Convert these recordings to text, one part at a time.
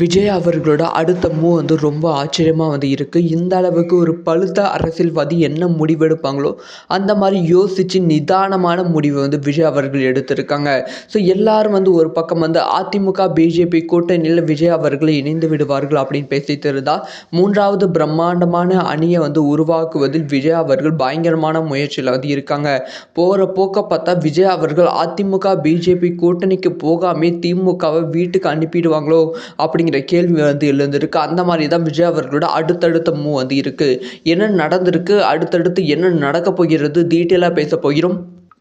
விஜய் அவர்களோட அடுத்த மூவ் வந்து ரொம்ப ஆச்சரியமாக வந்து இருக்குது இந்த அளவுக்கு ஒரு பழுத்த அரசியல்வாதி என்ன முடிவெடுப்பாங்களோ அந்த மாதிரி யோசித்து நிதானமான முடிவை வந்து விஜய் அவர்கள் எடுத்திருக்காங்க. ஸோ எல்லாரும் வந்து ஒரு பக்கம் வந்து அதிமுக பிஜேபி கூட்டணியில் விஜய் அவர்களை இணைந்து விடுவார்கள் அப்படின்னு பேசிட்டு இருந்தா மூன்றாவது பிரம்மாண்டமான அணியை வந்து உருவாக்குவதில் விஜய் அவர்கள் பயங்கரமான முயற்சியில் வந்து இருக்காங்க. போகிற போக்க பார்த்தா விஜய் அவர்கள் அதிமுக பிஜேபி கூட்டணிக்கு போகாமே திமுகவை வீட்டுக்கு அனுப்பிடுவாங்களோ அப்படிங்கிற கேள்வி வந்து எழுந்திருக்கு. அந்த மாதிரி தான் விஜய் அவர்களோட அடுத்தடுத்த மூவ் வந்து இருக்குது என்ன நடந்திருக்கு? அடுத்தடுத்து என்ன நடக்க போகிறது? டீட்டெயிலாக பேச போகிறோம்.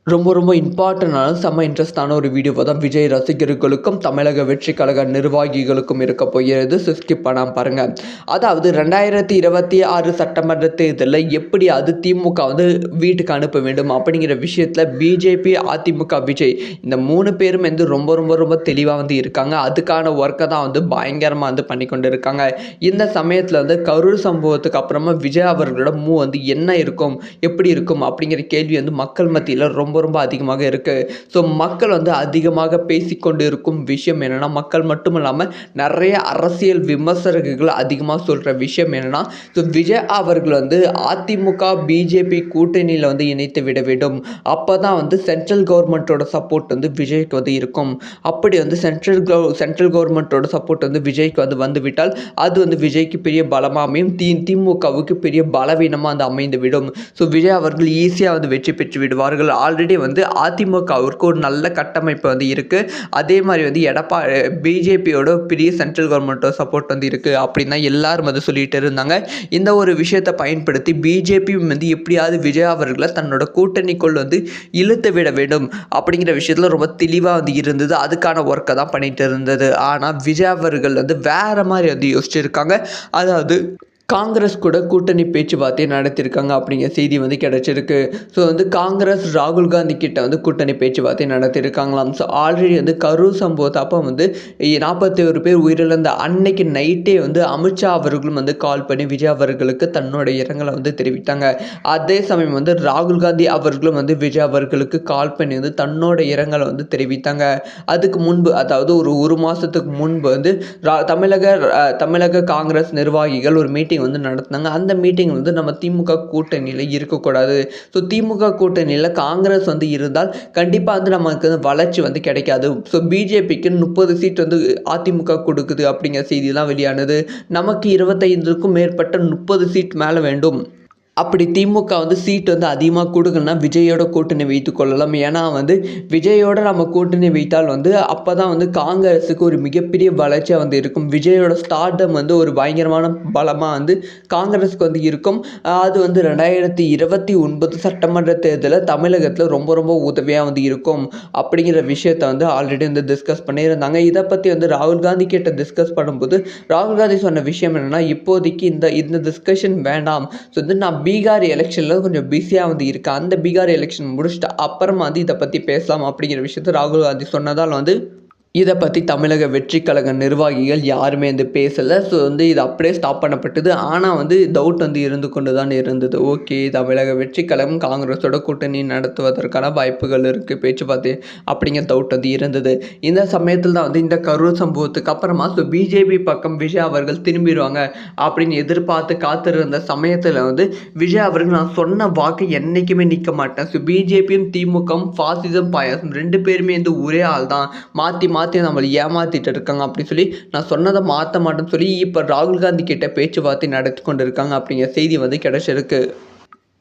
ரொம்ப ரொம்ப இம்பார்ட்டண்டான செம்ம இன்ட்ரெஸ்டான ஒரு வீடியோவை தான் விஜய் ரசிகர்களுக்கும் தமிழக வெற்றி கழக நிர்வாகிகளுக்கும் இருக்க போகிறது. ஸோ ஸ்கிப் பண்ணாமல் பாருங்கள் அதாவது ரெண்டாயிரத்தி இருபத்தி ஆறு சட்டமன்ற தேர்தலில் எப்படி அது திமுக வந்து வீட்டுக்கு அனுப்ப வேண்டும் அப்படிங்கிற விஷயத்தில் பிஜேபி அதிமுக விஜய் இந்த மூணு பேரும் வந்து ரொம்ப ரொம்ப ரொம்ப தெளிவாக வந்து இருக்காங்க. அதுக்கான ஒர்க்கை தான் வந்து பயங்கரமாக வந்து பண்ணி கொண்டு இருக்காங்க இந்த சமயத்தில் வந்து கரூர் சம்பவத்துக்கு அப்புறமா விஜய் அவர்களோட மூ வந்து என்ன இருக்கும் எப்படி இருக்கும் அப்படிங்கிற கேள்வி வந்து மக்கள் மத்தியில் ரொம்ப ரொம்ப ரொம்ப அதிகமாக இருக்குது ஸோ மக்கள் வந்து அதிகமாக பேசிக்கொண்டு இருக்கும் விஷயம் என்னென்னா மக்கள் மட்டும் இல்லாமல் நிறைய அரசியல் விமர்சகர்கள் அதிகமாக சொல்கிற விஷயம் என்னென்னா ஸோ விஜய் அவர்கள் வந்து அதிமுக பிஜேபி கூட்டணியில் வந்து இணைத்து விட வேண்டும். அப்போ தான் வந்து சென்ட்ரல் கவர்மெண்ட்டோட சப்போர்ட் வந்து விஜய்க்கு வந்து இருக்கும். அப்படி வந்து சென்ட்ரல் கவ சென்ட்ரல் கவர்மெண்ட்டோட சப்போர்ட் வந்து விஜய்க்கு வந்து வந்து விட்டால் அது வந்து விஜய்க்கு பெரிய பலமாக அமையும். தி திமுகவுக்கு பெரிய பலவீனமாக வந்து அமைந்து விடும் ஸோ விஜய் அவர்கள் ஈஸியாக வந்து வெற்றி பெற்று விடுவார்கள். ஆல்ரெடி வந்து அதிமுகவிற்கு ஒரு நல்ல கட்டமைப்பு வந்து இருக்குது அதே மாதிரி வந்து எடப்பா பிஜேபியோட பெரிய சென்ட்ரல் கவர்மெண்ட்டோட சப்போர்ட் வந்து இருக்குது அப்படின்னு தான் எல்லாரும் வந்து சொல்லிகிட்டு இருந்தாங்க. இந்த ஒரு விஷயத்தை பயன்படுத்தி பிஜேபி வந்து எப்படியாவது விஜய் அவர்களை தன்னோட கூட்டணிக்குள் வந்து இழுத்து விட வேண்டும் அப்படிங்கிற விஷயத்தில் ரொம்ப தெளிவாக வந்து இருந்தது. அதுக்கான ஒர்க்கை தான் பண்ணிகிட்டு இருந்தது. ஆனால் விஜய் அவர்கள் வந்து வேறு மாதிரி வந்து யோசிச்சுருக்காங்க. அதாவது காங்கிரஸ் கூட கூட்டணி பேச்சுவார்த்தை நடத்தியிருக்காங்க அப்படிங்கிற செய்தி வந்து கிடச்சிருக்கு. ஸோ வந்து காங்கிரஸ் ராகுல் காந்தி கிட்ட வந்து கூட்டணி பேச்சுவார்த்தை நடத்தியிருக்காங்களாம். ஸோ ஆல்ரெடி வந்து கரூர் சம்பவத்தை அப்போ வந்து நாற்பத்தி ஒரு பேர் உயிரிழந்த அன்னைக்கு நைட்டே வந்து அமித்ஷா அவர்களும் வந்து கால் பண்ணி விஜய் அவர்களுக்கு தன்னோட இரங்கலை வந்து தெரிவித்தாங்க. அதே சமயம் வந்து ராகுல் காந்தி அவர்களும் வந்து விஜய் அவர்களுக்கு கால் பண்ணி வந்து தன்னோட இரங்கலை வந்து தெரிவித்தாங்க. அதுக்கு முன்பு அதாவது ஒரு ஒரு மாதத்துக்கு முன்பு வந்து ரா தமிழக தமிழக காங்கிரஸ் நிர்வாகிகள் ஒரு மீட்டிங் வந்து நடத்தினாங்க. அந்த மீட்டிங் வந்து நம்ம திமுக கூட்டணியில் இருக்கக்கூடாது. ஸோ திமுக கூட்டணியில் காங்கிரஸ் வந்து இருந்தால் கண்டிப்பாக வந்து நமக்கு வந்து வளர்ச்சி வந்து கிடைக்காது. ஸோ பிஜேபிக்கு முப்பது சீட் வந்து அதிமுக கொடுக்குது அப்படிங்கிற செய்திலாம் வெளியானது. நமக்கு இருபத்தைந்துக்கும் மேற்பட்ட முப்பது சீட் மேலே வேண்டும். அப்படி திமுக வந்து சீட் வந்து அதிகமாக கொடுக்கணும்னா விஜயோட கூட்டணி வைத்து கொள்ளலாம். ஏன்னா வந்து விஜயோட நம்ம கூட்டணி வைத்தால் வந்து அப்போ தான் வந்து காங்கிரஸுக்கு ஒரு மிகப்பெரிய வளர்ச்சியாக வந்து இருக்கும். விஜயோட ஸ்டார்டம் வந்து ஒரு பயங்கரமான பலமாக வந்து காங்கிரஸுக்கு வந்து இருக்கும். அது வந்து ரெண்டாயிரத்தி இருபத்தி ஒன்பது சட்டமன்ற தேர்தலில் தமிழகத்தில் ரொம்ப ரொம்ப உதவியாக வந்து இருக்கும் அப்படிங்கிற விஷயத்த வந்து ஆல்ரெடி வந்து டிஸ்கஸ் பண்ணியிருந்தாங்க. இதை பற்றி வந்து ராகுல் காந்தி கிட்ட டிஸ்கஸ் பண்ணும்போது ராகுல் காந்தி சொன்ன விஷயம் என்னென்னா இப்போதைக்கு இந்த இந்த டிஸ்கஷன் வேண்டாம். ஸோ வந்து நான் பீகார் எலெக்ஷனில் கொஞ்சம் பிஸியாக வந்து இருக்கேன் அந்த பீகார் எலெக்ஷன் முடிச்சுட்டு அப்புறமா வந்து இதை பற்றி பேசலாம் அப்படிங்கிற விஷயத்த ராகுல் காந்தி சொன்னதால் வந்து இதை பற்றி தமிழக வெற்றி கழக நிர்வாகிகள் யாருமே வந்து பேசலை. ஸோ வந்து இது அப்படியே ஸ்டாப் பண்ணப்பட்டது. ஆனால் வந்து டவுட் வந்து இருந்து கொண்டு தான் இருந்தது. ஓகே தமிழக வெற்றி கழகம் காங்கிரஸோட கூட்டணி நடத்துவதற்கான வாய்ப்புகள் இருக்குது பேச்சுவார்த்தை அப்படிங்கிற டவுட் வந்து இருந்தது. இந்த சமயத்தில் தான் வந்து இந்த கரூர் சம்பவத்துக்கு அப்புறமா ஸோ பிஜேபி பக்கம் விஜய் அவர்கள் திரும்பிடுவாங்க அப்படின்னு எதிர்பார்த்து காத்திருந்த சமயத்தில் வந்து விஜய் அவர்கள் நான் சொன்ன வாக்கு என்றைக்குமே நிற்க மாட்டேன். ஸோ பிஜேபியும் திமுகவும் ஃபாசிசம் பாயாசம் ரெண்டு பேருமே வந்து ஒரே ஆள் தான் மாற்றி மாற்றி நம்மளை ஏமாற்றிட்டு இருக்காங்க அப்படின்னு சொல்லி நான் சொன்னதை மாற்ற மாட்டேன்னு சொல்லி இப்போ ராகுல் காந்தி கிட்ட பேச்சுவார்த்தை நடத்தி கொண்டு இருக்காங்க அப்படிங்கிற செய்தி வந்து கிடைச்சிருக்கு.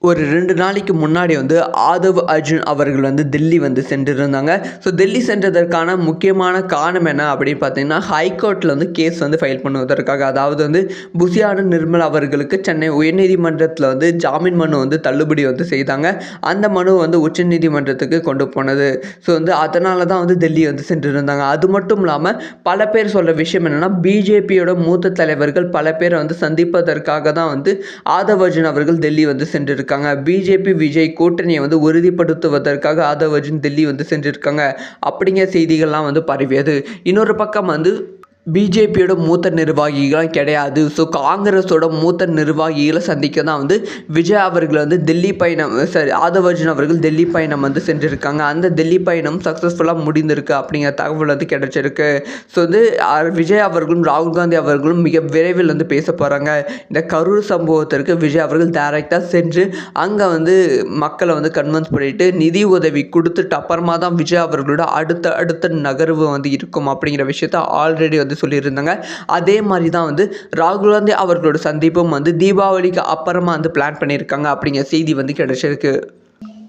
ஒரு ரெண்டு நாளைக்கு முன்னாடி வந்து ஆதவ் அர்ஜுன் அவர்கள் வந்து டெல்லி வந்து சென்றிருந்தாங்க. ஸோ டெல்லி சென்றதற்கான முக்கியமான காரணம் என்ன அப்படின்னு பார்த்தீங்கன்னா ஹைகோர்ட்டில் வந்து கேஸ் வந்து ஃபைல் பண்ணுவதற்காக அதாவது வந்து புசியான நிர்மல் அவர்களுக்கு சென்னை உயர்நீதிமன்றத்தில் வந்து ஜாமீன் மனு வந்து தள்ளுபடி வந்து செய்தாங்க. அந்த மனு வந்து உச்சநீதிமன்றத்துக்கு கொண்டு போனது. ஸோ வந்து அதனால தான் வந்து டெல்லி வந்து சென்றிருந்தாங்க. அது மட்டும் இல்லாமல் பல பேர் சொல்கிற விஷயம் என்னென்னா பிஜேபியோட மூத்த தலைவர்கள் பல பேரை வந்து சந்திப்பதற்காக தான் வந்து ஆதவ் அர்ஜுன் அவர்கள் டெல்லி வந்து சென்றிருக்காங்க. பிஜேபி விஜய் கூட்டணியை வந்து உறுதிப்படுத்துவதற்காக ஆதவ் அர்ஜுன் டெல்லி வந்து சென்றிருக்காங்க. அப்படிங்கிற செய்திகள்லாம் வந்து பரவியது. இன்னொரு பக்கம் வந்து பிஜேபியோட மூத்த நிர்வாகிகளாம் கிடையாது. ஸோ காங்கிரஸோட மூத்த நிர்வாகிகளை சந்திக்க தான் வந்து விஜய் அவர்கள் வந்து டெல்லி பயணம் சாரி ஆதவர்ஜன் அவர்கள் டெல்லி பயணம் வந்து சென்றிருக்காங்க. அந்த டெல்லி பயணம் சக்ஸஸ்ஃபுல்லாக முடிந்திருக்கு அப்படிங்கிற தகவல் வந்து கிடைச்சிருக்கு. ஸோ வந்து விஜய் அவர்களும் ராகுல் காந்தி அவர்களும் மிக விரைவில் வந்து பேச போகிறாங்க இந்த கரூர் சம்பவத்திற்கு விஜய் அவர்கள் டைரெக்டாக சென்று அங்கே வந்து மக்களை வந்து கன்வின்ஸ் பண்ணிட்டு நிதி உதவி கொடுத்துட்டு அப்புறமா தான் விஜய் அவர்களோட அடுத்த அடுத்த நகர்வு வந்து இருக்கும் அப்படிங்கிற விஷயத்த ஆல்ரெடி வந்து சொல்லியிருந்தாங்க. அதே மாதிரி தான் வந்து ராகுல் காந்தி அவர்களோட சந்திப்பும் வந்து தீபாவளிக்கு அப்புறமா வந்து பிளான் பண்ணியிருக்காங்க அப்படிங்கிற செய்தி வந்து கிடைச்சிருக்கு.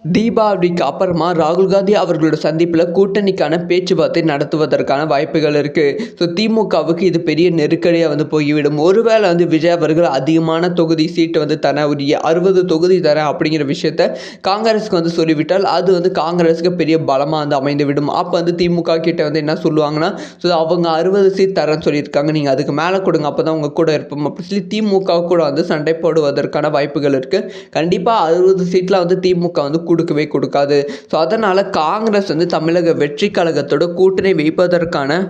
தீபாவளிக்கு அப்புறமா ராகுல் காந்தி அவர்களோட சந்திப்பில் கூட்டணிக்கான பேச்சுவார்த்தை நடத்துவதற்கான வாய்ப்புகள் இருக்குது ஸோ திமுகவுக்கு இது பெரிய நெருக்கடியாக வந்து போய்விடும். ஒருவேளை வந்து விஜய் அவர்கள் அதிகமான தொகுதி சீட்டு வந்து தர ஒரு அறுபது தொகுதி தரேன் அப்படிங்கிற விஷயத்த காங்கிரஸுக்கு வந்து சொல்லிவிட்டால் அது வந்து காங்கிரஸுக்கு பெரிய பலமாக வந்து அமைந்து விடும் அப்போ வந்து திமுக கிட்ட வந்து என்ன சொல்லுவாங்கன்னா ஸோ அவங்க அறுபது சீட் தரேன்னு சொல்லியிருக்காங்க. நீங்கள் அதுக்கு மேலே கொடுங்க. அப்போ தான் உங்கள் கூட இருப்போம். அப்படி சொல்லி திமுக கூட வந்து சண்டை போடுவதற்கான வாய்ப்புகள் இருக்குது கண்டிப்பாக அறுபது சீட்டில் வந்து திமுக வந்து கொடுக்கவே கொடுக்காது. ஸோ அதனால் காங்கிரஸ் வந்து தமிழக வெற்றி கழகத்தோட கூட்டணி வைப்பதற்கான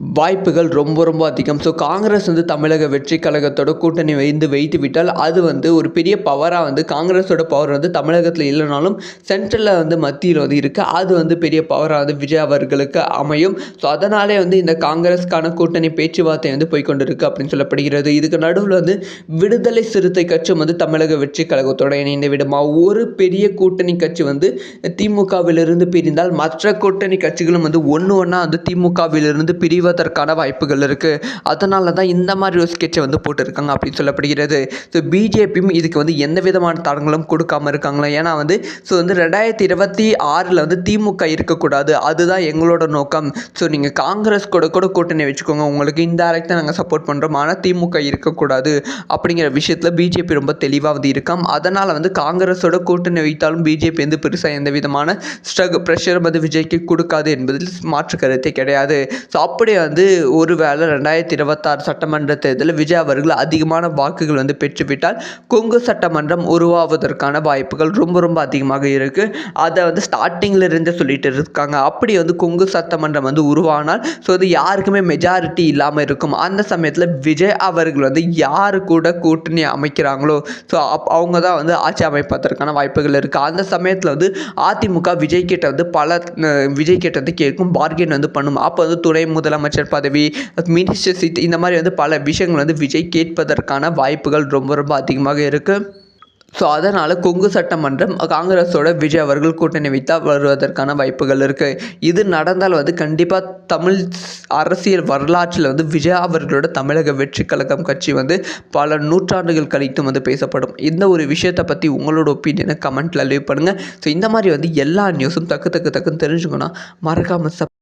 வாய்ப்புகள் ரொம்ப ரொம்ப அதிகம். ஸோ காங்கிரஸ் வந்து தமிழக வெற்றி கழகத்தோட கூட்டணி வைந்து வைத்து விட்டால் அது வந்து ஒரு பெரிய பவராக வந்து காங்கிரஸோட பவர் வந்து தமிழகத்தில் இல்லைனாலும் சென்ட்ரலில் வந்து மத்தியில் வந்து இருக்குது அது வந்து பெரிய பவராக வந்து விஜய் அவர்களுக்கு அமையும். ஸோ அதனாலே வந்து இந்த காங்கிரஸ்க்கான கூட்டணி பேச்சுவார்த்தை வந்து போய்கொண்டிருக்கு அப்படின்னு சொல்லப்படுகிறது. இதுக்கு நடுவில் வந்து விடுதலை சிறுத்தை கட்சி வந்து தமிழக வெற்றி கழகத்தோட இணைந்து விடுமா? ஒரு பெரிய கூட்டணி கட்சி வந்து திமுகவிலிருந்து பிரிந்தால் மற்ற கூட்டணி கட்சிகளும் வந்து ஒன்று ஒன்றா வந்து திமுகவிலிருந்து பிரிவு பிரிவதற்கான வாய்ப்புகள் இருக்குது அதனால தான் இந்த மாதிரி ஒரு ஸ்கெட்சை வந்து போட்டிருக்காங்க அப்படின்னு சொல்லப்படுகிறது. ஸோ பிஜேபியும் இதுக்கு வந்து எந்த விதமான தடங்களும் கொடுக்காம இருக்காங்களா? ஏன்னா வந்து ஸோ வந்து ரெண்டாயிரத்தி இருபத்தி ஆறில் வந்து திமுக இருக்கக்கூடாது. அதுதான் எங்களோட நோக்கம். ஸோ நீங்கள் காங்கிரஸ் கூட கூட கூட்டணி வச்சுக்கோங்க. உங்களுக்கு இன்டைரக்டாக நாங்கள் சப்போர்ட் பண்ணுறோம் ஆனால் திமுக இருக்கக்கூடாது அப்படிங்கிற விஷயத்தில் பிஜேபி ரொம்ப தெளிவாக வந்து இருக்காம். அதனால் வந்து காங்கிரஸோட கூட்டணி வைத்தாலும் பிஜேபி வந்து பெருசாக எந்த விதமான ஸ்ட்ரக் ப்ரெஷர் வந்து விஜய்க்கு கொடுக்காது என்பதில் மாற்று கருத்தே கிடையாது. ஸோ அப்படி வந்து ஒருவேளை ரெண்டாயிரத்தி இருபத்தாறு சட்டமன்ற தேர்தலில் விஜய் அவர்கள் அதிகமான வாக்குகள் வந்து பெற்றுவிட்டால் கொங்கு சட்டமன்றம் உருவாவதற்கான வாய்ப்புகள் ரொம்ப ரொம்ப அதிகமாக இருக்குது அதை வந்து ஸ்டார்டிங்கில் இருந்தே சொல்லிட்டு இருக்காங்க. அப்படி வந்து கொங்கு சட்டமன்றம் வந்து உருவானால் ஸோ அது யாருக்குமே மெஜாரிட்டி இல்லாமல் இருக்கும். அந்த சமயத்தில் விஜய் அவர்கள் வந்து யார் கூட கூட்டணி அமைக்கிறாங்களோ ஸோ அப் அவங்க தான் வந்து ஆட்சி அமைப்பதற்கான வாய்ப்புகள் இருக்குது அந்த சமயத்தில் வந்து அதிமுக விஜய் கிட்ட வந்து பல விஜய் கிட்ட வந்து கேட்கும் பார்கெயின் வந்து பண்ணும். அப்போ வந்து துணை முதலமைச்சர் பதவி மினிஸ்டர் சீட் இந்த மாதிரி வந்து பல விஷயங்கள் வந்து விஜய் கேட்பதற்கான வாய்ப்புகள் ரொம்ப ரொம்ப அதிகமாக இருக்குது ஸோ அதனால் கொங்கு சட்டமன்றம் காங்கிரஸோட விஜய் அவர்கள் கூட்டணி வைத்தால் வருவதற்கான வாய்ப்புகள் இருக்குது இது நடந்தால் வந்து கண்டிப்பாக தமிழ் அரசியல் வரலாற்றில் வந்து விஜய் அவர்களோட தமிழக வெற்றி கழகம் கட்சி வந்து பல நூற்றாண்டுகள் கழித்தும் வந்து பேசப்படும். இந்த ஒரு விஷயத்தை பற்றி உங்களோட ஒப்பீனியனை கமெண்ட்டில் லீவ் பண்ணுங்கள் ஸோ இந்த மாதிரி வந்து எல்லா நியூஸும் தக்கு தக்கு தக்குன்னு தெரிஞ்சுக்கணும் மறக்காமல் சப்